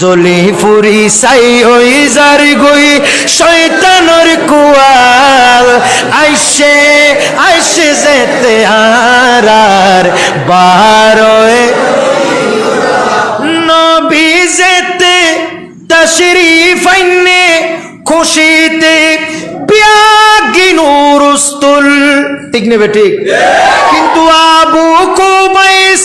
জলি ফুরি সাই ওই যার গই, শয়তানর কুয়াল। আইসে আইসে যেতে আর বারোয়। নবী যেতে, তশরিফ আইনে খুশিতে পিয়াগিনুরুস্তুল ঠিক নেবে ঠিক? কিন্তু আবু কুবাইস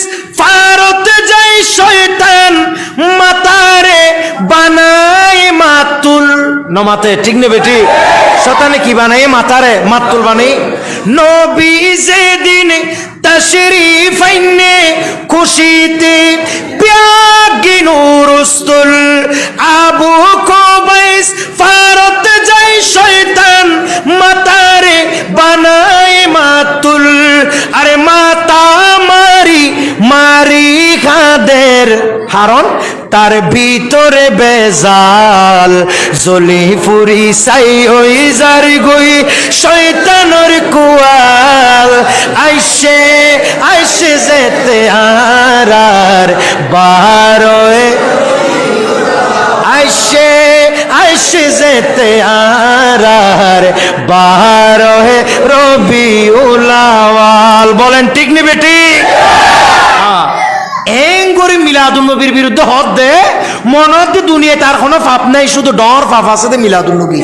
নমাতে ঠিক নেবে ঠিক শতানে কি বানাই মাতারে মাতুল বানাই নবী যেদিন তশরিফ আইনে খুশিতে তার ভিতরে বেজাল জলি ফুরি সাই ওই যার গই, শয়তানর কুয়াল। আইসে আইসে যেতে আর বারোয় আইসে আইসে যেতে আর বারোয় রবি উলাওয়াল বলেন ঠিক নিবে ঠিক? মিলাদুল নবীর বিরুদ্ধে হদ দে। মনত দুনিয়া তার কোনো পাপ নাই, শুধু ডর পাপ আছে মিলাদুল নবী